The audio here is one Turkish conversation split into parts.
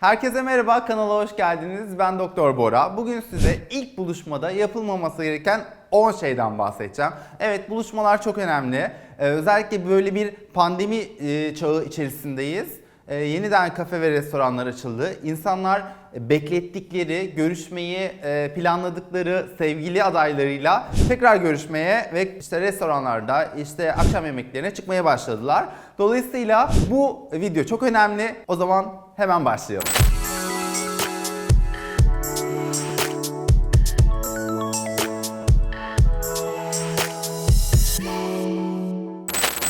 Herkese merhaba, kanala hoş geldiniz. Ben Doktor Bora. Bugün size ilk buluşmada yapılmaması gereken 10 şeyden bahsedeceğim. Evet, buluşmalar çok önemli. Ee, özellikle böyle bir pandemi e, çağı içerisindeyiz. Ee, yeniden kafe ve restoranlar açıldı. İnsanlar beklettikleri, görüşmeyi e, planladıkları sevgili adaylarıyla tekrar görüşmeye ve işte restoranlarda, işte akşam yemeklerine çıkmaya başladılar. Dolayısıyla bu video çok önemli. O zaman hemen başlayalım.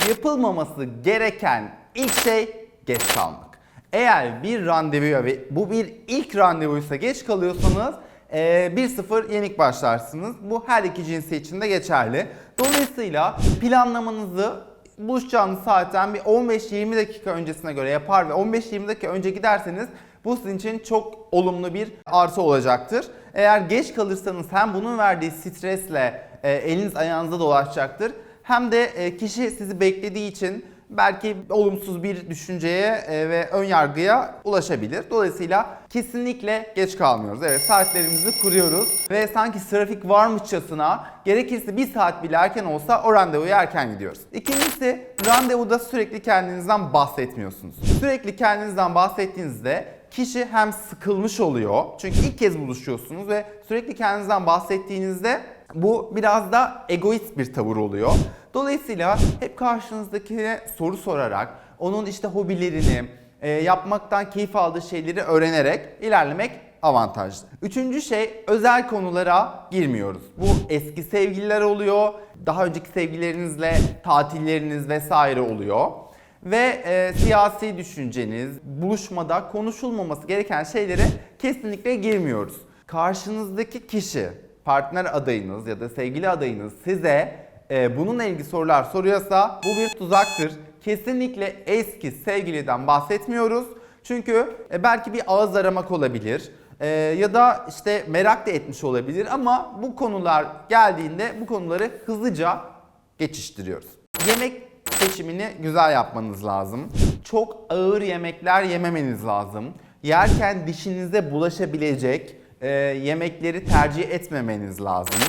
Yapılmaması gereken ilk şey geç kalmak. Eğer bir randevuya ve bu bir ilk randevuysa geç kalıyorsanız e, 1-0 yenik başlarsınız. Bu her iki cinsi için de geçerli. Dolayısıyla planlamanızı buluşacağınız saatten bir 15-20 dakika öncesine göre yapar ve 15-20 dakika önce giderseniz bu sizin için çok olumlu bir artı olacaktır. Eğer geç kalırsanız hem bunun verdiği stresle e, eliniz ayağınıza dolaşacaktır hem de e, kişi sizi beklediği için belki olumsuz bir düşünceye e, ve ön yargıya ulaşabilir. Dolayısıyla kesinlikle geç kalmıyoruz. Evet saatlerimizi kuruyoruz ve sanki trafik varmışçasına gerekirse bir saat bile erken olsa o randevuya erken gidiyoruz. İkincisi randevuda sürekli kendinizden bahsetmiyorsunuz. Sürekli kendinizden bahsettiğinizde kişi hem sıkılmış oluyor çünkü ilk kez buluşuyorsunuz ve sürekli kendinizden bahsettiğinizde bu biraz da egoist bir tavır oluyor. Dolayısıyla hep karşınızdakine soru sorarak, onun işte hobilerini, e, yapmaktan keyif aldığı şeyleri öğrenerek ilerlemek avantajlı. Üçüncü şey özel konulara girmiyoruz. Bu eski sevgililer oluyor, daha önceki sevgililerinizle tatilleriniz vesaire oluyor. Ve e, siyasi düşünceniz, buluşmada konuşulmaması gereken şeylere kesinlikle girmiyoruz. Karşınızdaki kişi, partner adayınız ya da sevgili adayınız size e, bununla ilgili sorular soruyorsa bu bir tuzaktır. Kesinlikle eski sevgiliden bahsetmiyoruz. Çünkü e, belki bir ağız aramak olabilir. E, ya da işte merak da etmiş olabilir ama bu konular geldiğinde bu konuları hızlıca geçiştiriyoruz. Yemek seçimini güzel yapmanız lazım. Çok ağır yemekler yememeniz lazım. Yerken dişinize bulaşabilecek e, yemekleri tercih etmemeniz lazım.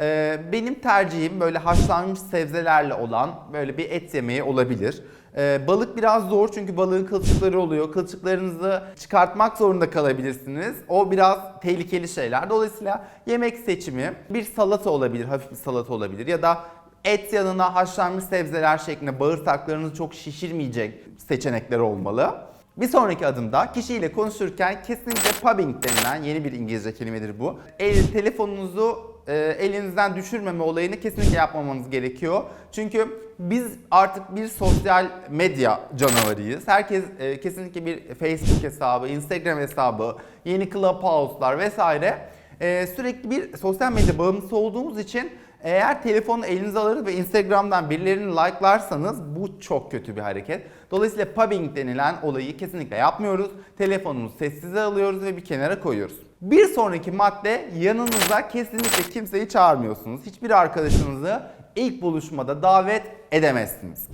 E, benim tercihim böyle haşlanmış sebzelerle olan böyle bir et yemeği olabilir. E, balık biraz zor çünkü balığın kılçıkları oluyor. Kılçıklarınızı çıkartmak zorunda kalabilirsiniz. O biraz tehlikeli şeyler. Dolayısıyla yemek seçimi bir salata olabilir, hafif bir salata olabilir ya da et yanına haşlanmış sebzeler şeklinde bağırsaklarınızı çok şişirmeyecek seçenekler olmalı. Bir sonraki adımda kişiyle konuşurken kesinlikle pubbing denilen yeni bir İngilizce kelimedir bu. El, telefonunuzu e, elinizden düşürmeme olayını kesinlikle yapmamanız gerekiyor. Çünkü biz artık bir sosyal medya canavarıyız. Herkes e, kesinlikle bir Facebook hesabı, Instagram hesabı, yeni Clubhouse'lar vesaire e, sürekli bir sosyal medya bağımlısı olduğumuz için eğer telefonu elinize alır ve Instagram'dan birilerini like'larsanız bu çok kötü bir hareket. Dolayısıyla pubbing denilen olayı kesinlikle yapmıyoruz. Telefonumuzu sessize alıyoruz ve bir kenara koyuyoruz. Bir sonraki madde yanınıza kesinlikle kimseyi çağırmıyorsunuz. Hiçbir arkadaşınızı ilk buluşmada davet edemezsiniz.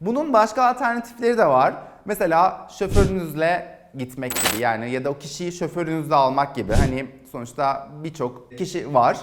Bunun başka alternatifleri de var. Mesela şoförünüzle gitmek gibi yani ya da o kişiyi şoförünüzle almak gibi. Hani sonuçta birçok kişi var.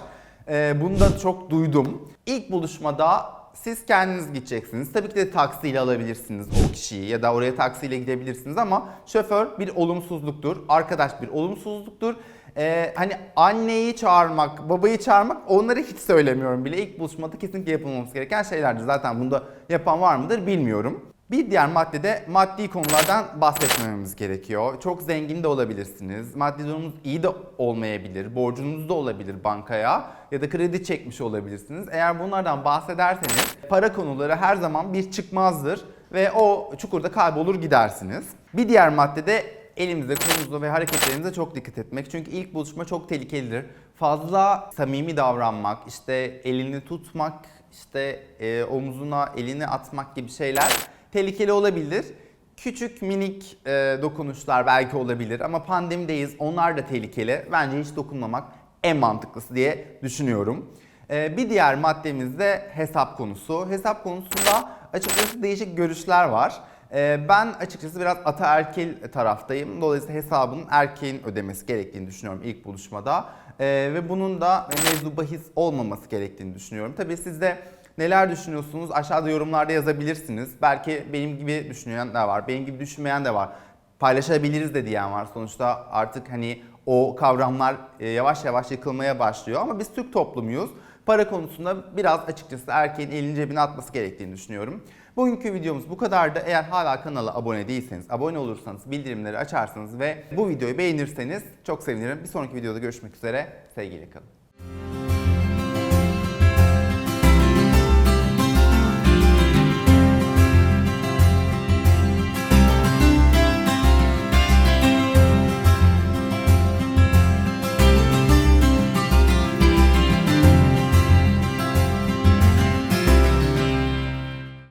Ee, bunu da çok duydum. İlk buluşmada siz kendiniz gideceksiniz. Tabii ki de taksiyle alabilirsiniz o kişiyi ya da oraya taksiyle gidebilirsiniz ama şoför bir olumsuzluktur, arkadaş bir olumsuzluktur. Ee, hani anneyi çağırmak, babayı çağırmak onları hiç söylemiyorum bile. İlk buluşmada kesinlikle yapılmaması gereken şeylerdir. Zaten bunu da yapan var mıdır bilmiyorum. Bir diğer maddede maddi konulardan bahsetmememiz gerekiyor. Çok zengin de olabilirsiniz. Maddi durumunuz iyi de olmayabilir. Borcunuz da olabilir bankaya ya da kredi çekmiş olabilirsiniz. Eğer bunlardan bahsederseniz para konuları her zaman bir çıkmazdır ve o çukurda kaybolur gidersiniz. Bir diğer maddede elimize, kolumuza ve hareketlerimize çok dikkat etmek. Çünkü ilk buluşma çok tehlikelidir. Fazla samimi davranmak, işte elini tutmak, işte e, omzuna elini atmak gibi şeyler tehlikeli olabilir. Küçük minik e, dokunuşlar belki olabilir ama pandemideyiz onlar da tehlikeli. Bence hiç dokunmamak en mantıklısı diye düşünüyorum. E, bir diğer maddemiz de hesap konusu. Hesap konusunda açıkçası değişik görüşler var. Ee, ben açıkçası biraz ataerkil taraftayım. Dolayısıyla hesabın erkeğin ödemesi gerektiğini düşünüyorum ilk buluşmada. Ee, ve bunun da mevzu bahis olmaması gerektiğini düşünüyorum. Tabii siz de neler düşünüyorsunuz aşağıda yorumlarda yazabilirsiniz. Belki benim gibi düşünen de var, benim gibi düşünmeyen de var. Paylaşabiliriz de diyen var. Sonuçta artık hani o kavramlar e, yavaş yavaş yıkılmaya başlıyor. Ama biz Türk toplumuyuz. Para konusunda biraz açıkçası erkeğin elini cebine atması gerektiğini düşünüyorum. Bugünkü videomuz bu kadardı. Eğer hala kanala abone değilseniz, abone olursanız, bildirimleri açarsanız ve bu videoyu beğenirseniz çok sevinirim. Bir sonraki videoda görüşmek üzere. Sevgiyle kalın.